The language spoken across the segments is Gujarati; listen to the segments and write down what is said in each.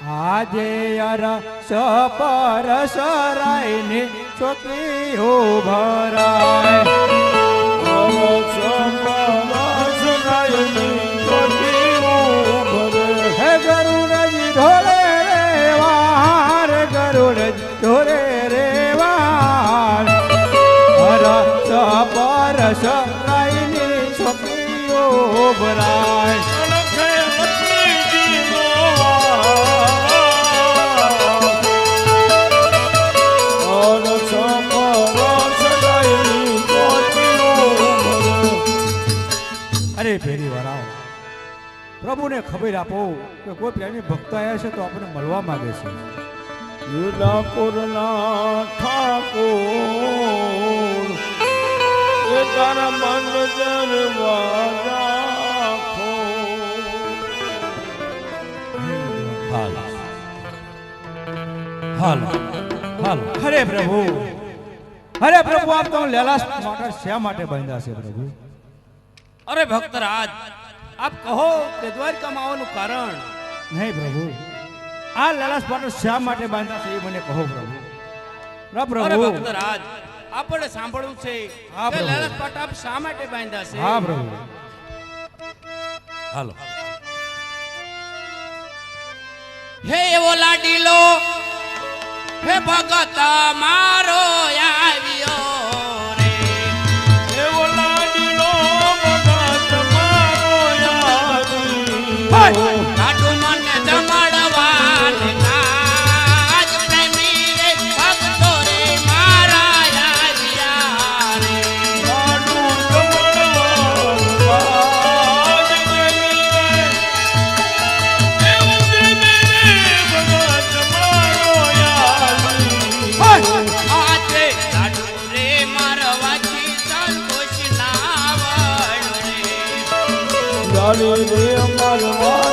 આજે અર સપર સરાય ને હો ભરાય ગરુડજી, ઢોરે રે વાર ગરુડજી, ઢોરે રે વાર અર સપર સરાય ને હો ભરાય અરે ફેરી વરાવ પ્રભુને ખબર આપો કે કોઈ પ્રેમી ભક્ત આવ્યા છે તો આપણને મળવા માંગે છે. યુદાપુરના ઠાકોર એ તારા મન દરવાજા હાલ હાલ હાલ. હરે પ્રભુ. હરે પ્રભુ આપ તો લેલાસ માટે શા માટે બાંધ્યા છે પ્રભુ? અરે ભક્તરાજ આપ કહો કે દ્વારકામાં આવવાનું કારણ? નહીં પ્રભુ. આ લેલાસ માટે શા માટે બાંધ્યા છે એ મને કહો પ્રભુ. પ્રભુ. ભક્તરાજ આપણે સાંભળવું છે હા, પ્રભુ. પાટ આપ શા માટે બાંધ્યા છે? હા પ્રભુ. હાલો. હે એવો લાડીલો હે ભગત મારો આવ્યો રે અમાર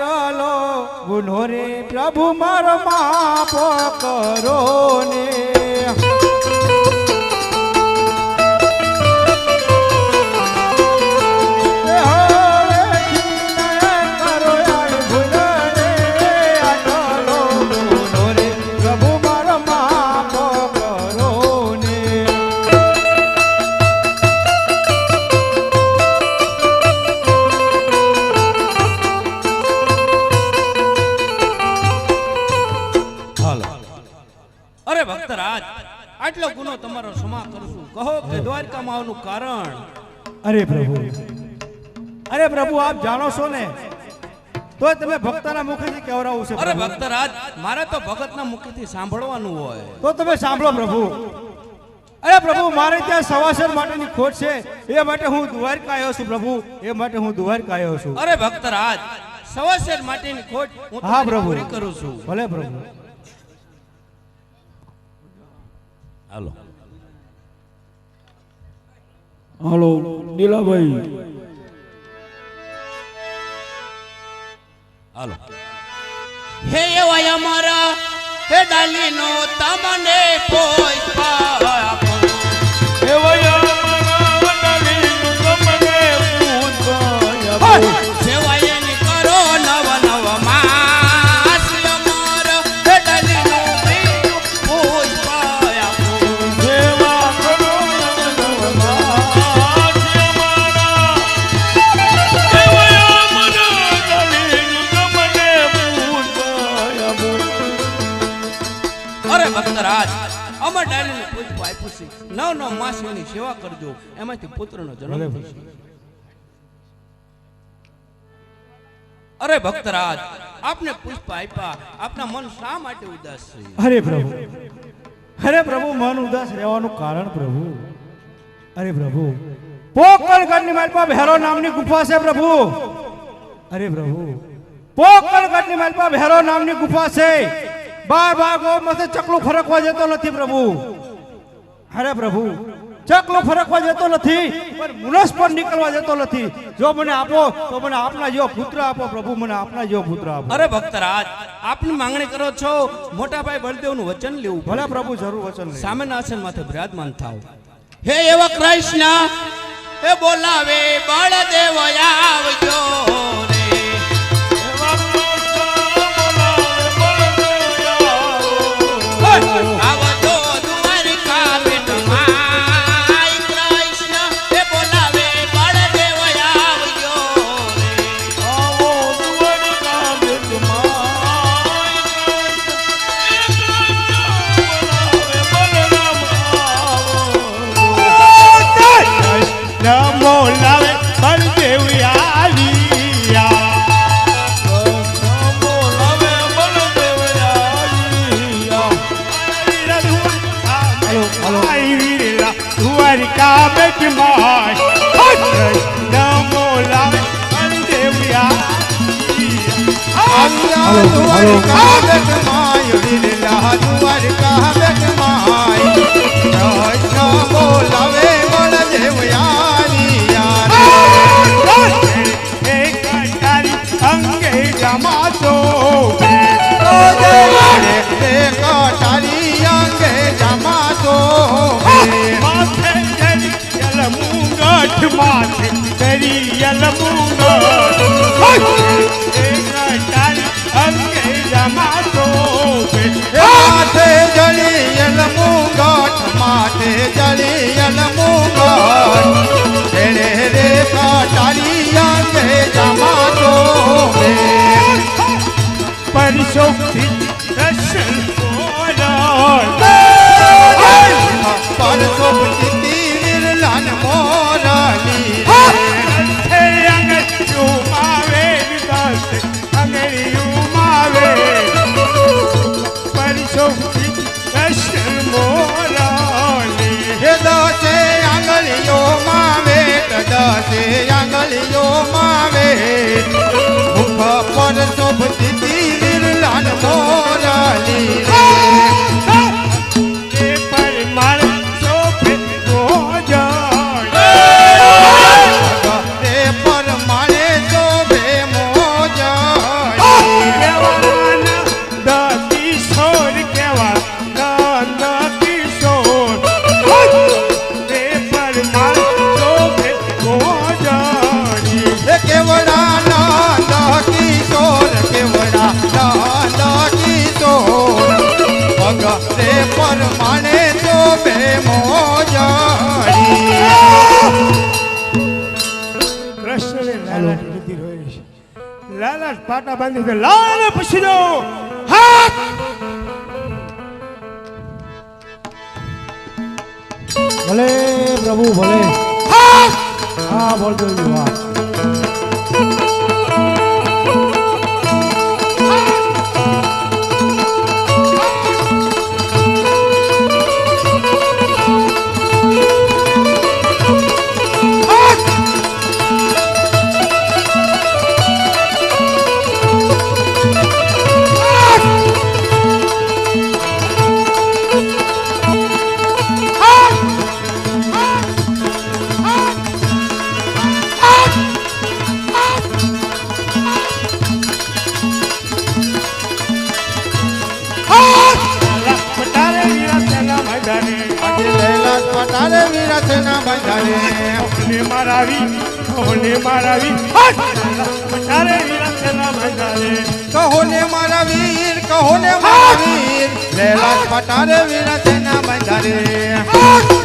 અટલો ગુનો રે પ્રભુ મારો માફ કરો ને. કહો કે દ્વારકામાં આવવાનું કારણ. અરે પ્રભુ. અરે પ્રભુ આપ જાણો છો ને? તો તમે ભક્તના મુખેથી કહેવરાવું છે અરે. ભક્તરાજ મારે તો ભગતના મુખેથી સાંભળવાનું હોય. તો તમે સાંભળો પ્રભુ. અરે પ્રભુ મારે ત્યાં સવાસર માટેની ખોટ છે. એ માટે હું દ્વારકા આવ્યો છું પ્રભુ. એ માટે હું દ્વારકા આવ્યો છું. અરે ભક્તરાજ સવાસેર માટેની ખોટ હું હા પ્રભુ. પૂરી કરું છું. ભલે પ્રભુ. હાલો. હાલો નીલાભાઈ હાલો હે એવા અમારા હે ડાલીનો તમને કોઈ કરજો એમાંથી પુત્રનો જન્મ અરે ભક્તરાજ આપને પુષ્પ આપ્યા. આપના મન શા માટે ઉદાસ છે? અરે પ્રભુ અરે પ્રભુ મન ઉદાસ રહેવાનું કારણ પ્રભુ. અરે પ્રભુ પોકળગઢની મારી પાસે ભેરો નામની ગુફા છે પ્રભુ. અરે પ્રભુ પોકળગઢની મારી પાસે ભેરો નામની ગુફા છે. બાર બાર ગો મસે ચકલું ફરકવા જતો નથી પ્રભુ. અરે પ્રભુ ચકલું ફરકવા જતો નથી પણ મુનસ પણ નીકળવા જતો નથી. જો મને આપો તો મને આપના જેવો પુત્ર આપો પ્રભુ મને આપના જેવો પુત્ર આપો. અરે ભક્તરાજ આપની માંગણી કરો છો મોટા ભાઈ બળદેવનું વચન લેવું ભલે પ્રભુ જરૂર વચન સામે સામેના આસન માથે બિરાજમાન થાવ. હે એવા કૃષ્ણ હે બોલાવે બળદેવ આવજો. જમાતો માથે જરિયલ મુંગઠ દસે આંગળીઓ માવે. મુખ પર શોભ ચિત્તી વિરલાન મોરલી લાલાટ પાટા બાંધી દે લાલ પૂછી દો. હાથ! ભલે પ્રભુ ભલે. હા બોલતો વાહ વીર લેલા પટારે વિરસના બંધારે.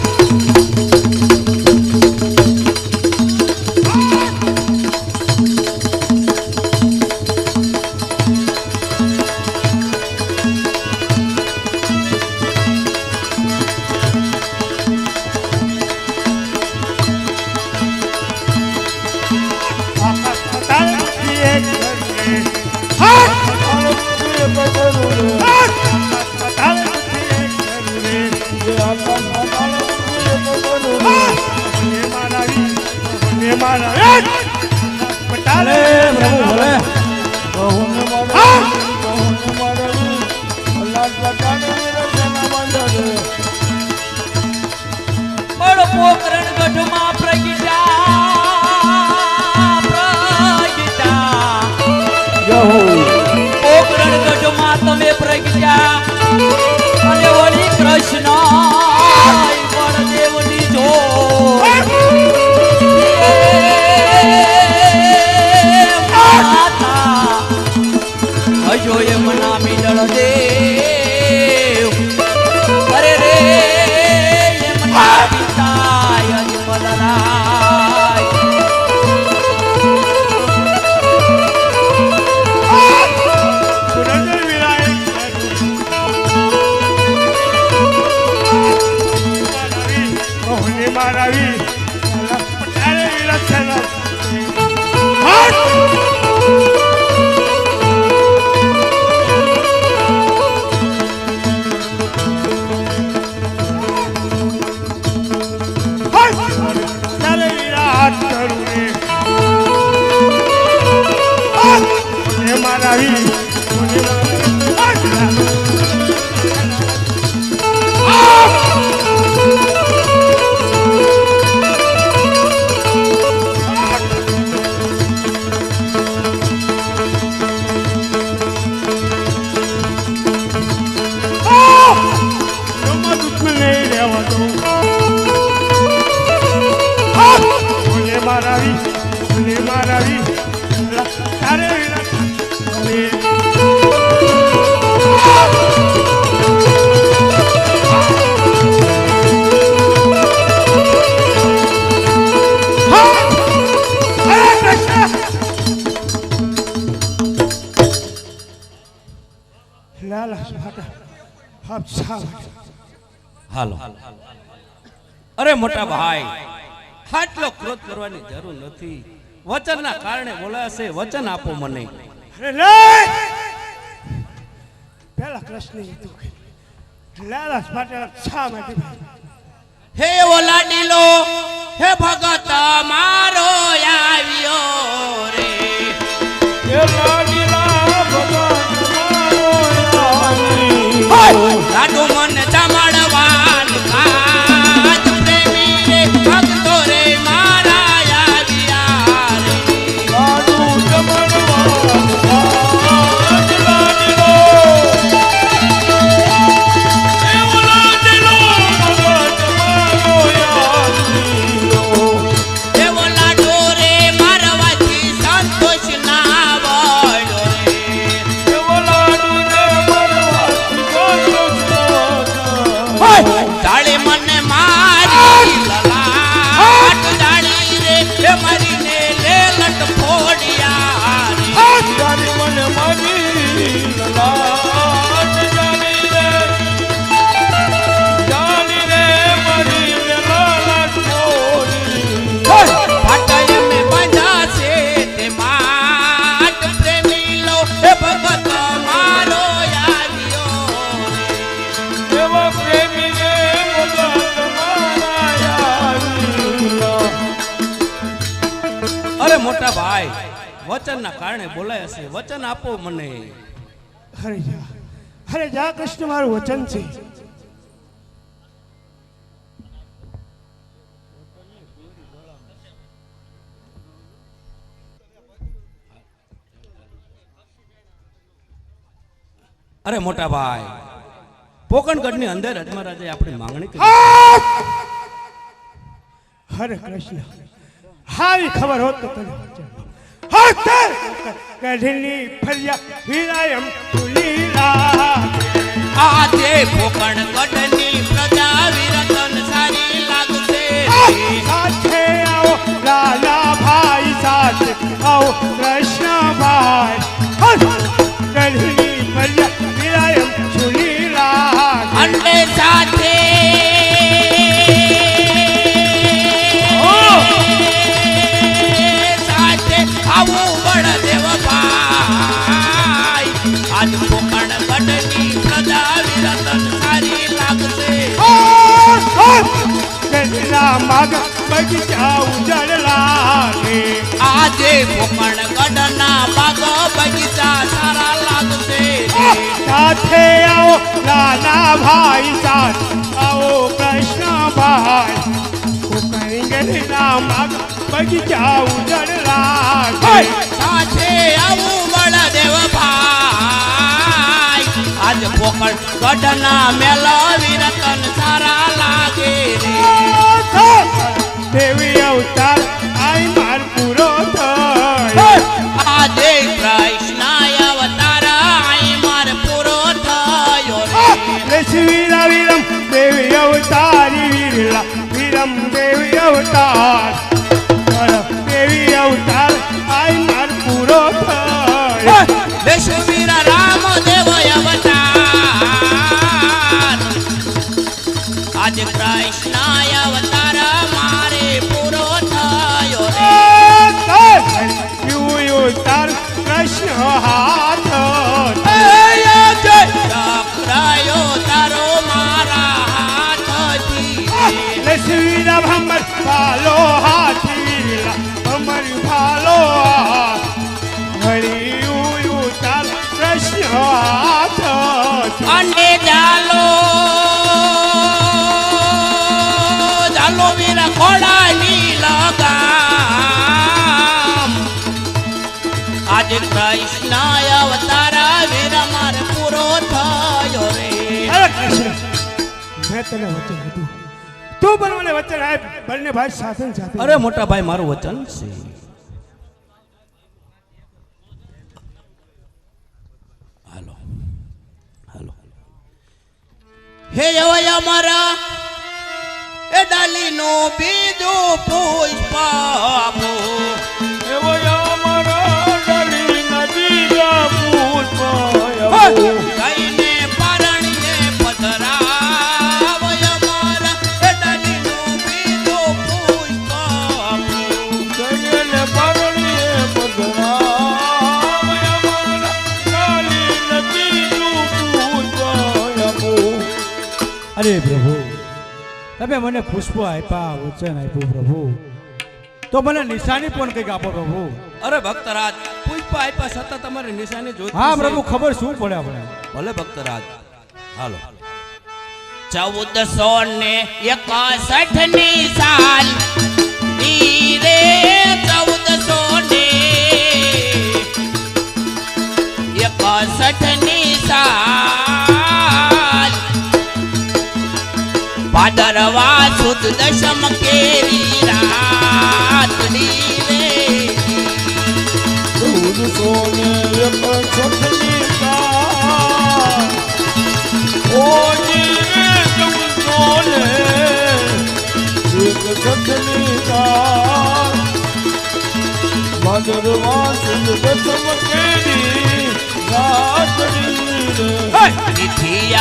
Thank you. હાલો. અરે મોટા ભાઈ આટલો ક્રોધ કરવાની જરૂર નથી. વચનના કારણે બોલાશે વચન આપો મને. પેલા કૃષ્ણ હતું લાલા સ્વાટા શા માટે હે ઓલાડીલો હે ભગત મારો આવ્યો વચનના કારણે બોલાય છે. વચન આપો મને. હરે જા. હરે જા કૃષ્ણ મારું વચન છે. અરે મોટા ભાઈ પોકણગઢની અંદર અજમહારાજે આપણી માંગણી કરી. હરે કૃષ્ણ હારી ખબર હોત તો તને હસ્તર કઢની ફરિયા વિરાયમ તુલીલા આજે કઢની પ્રજા વિરતન સારી લાગશે. સાથે આવો લાલા ભાઈ સાથે આવો કૃષ્ણ ભાઈ બગીચા ઉજળ લાગે આજે પોકણગઢના બાગ બગીચા સારા લાગશે. સાથે આવો નાના ભાઈ સાથ આવો કૃષ્ણ ભાઈ. કોકણગઢના મગ બગીચા ઉજળ લાગે સાથે આવું બળદેવ ભાઈ. આજ પોકળ ગઢના મેલો વિરતન સારા આજ કૃષ્ણાય અવતાર મારે પૂરો થયો રે. કૃષ્ણ હાથ આજ કૃષ્ણ અવતાર વીર મારે પૂરો થયો રે. અરે કૃષ્ણ. મેં તને વચન દીધું તું પણ મને વચન આપ બંને ભાઈ સાથે સાથે. અરે મોટા ભાઈ મારું વચન છે. હાલો. હાલો. હે અવય મારા એ ડાલીનો બીજો પુષ્પ આપો એવો અરે પ્રભુ તમે મને પુષ્પો આપ્યા વચન આપ્યું પ્રભુ. તો મને નિશાની પણ કંઈક આપો પ્રભુ. અરે ભક્તરાજ પુષ્પ આપ્યા છતાં તમારે નિશાની જોઈતી હા પ્રભુ ખબર શું પડે આપણે ભલે ભક્તરાજ. હાલો. ચૌદસો ને એકસઠની સાલ. રે ચૌદસો ને એકસઠની સાલ. ભાદરવા સુદ દશમ કેરી રાતડી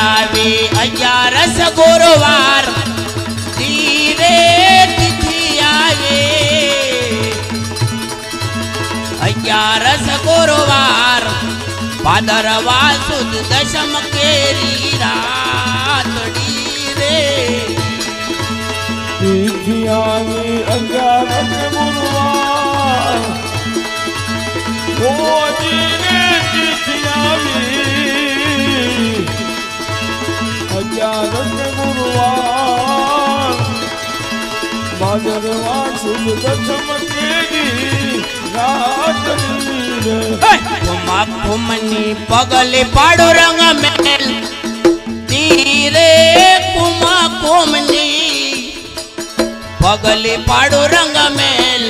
આવી અગિયારસ ગુરુવાર ધીરે અગિયારસ ગુરુવાર ભાદરવા સુદ દશમ કેરી રાતડી રે તિથિયાની અગિયારસ ગુરુવાર. ઓજી રે તિથિયાવી. અગિયારસ ગુરુવાર. ભાદરવા સુદ દશમ કેરી ખુમની પગલે પાડો રંગ મેલ. તીરે કુમા કુમની પગલે પાડો રંગ મેલ.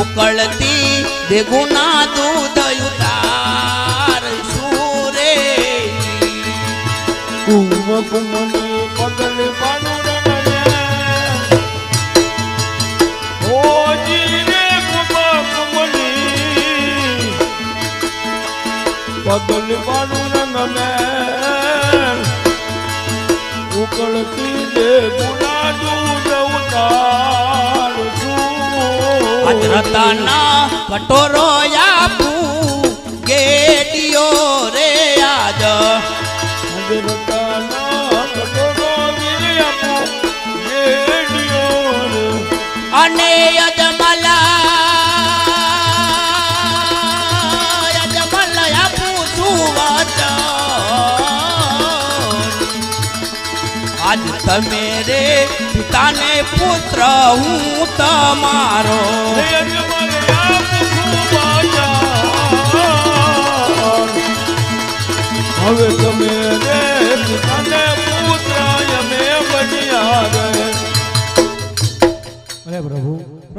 ઉકળતી દેગુના દૂધ ઉતાર. સુરે કુમ કુમની પગલે પાનુરંગને. ઉકળતી દે દૂધ ઉતાર છું. અજરતાના કટોરો આપું ગેડિયો રે તમે રે પિતાને પુત્ર હું તમારો. હવે તમે રે પિતાને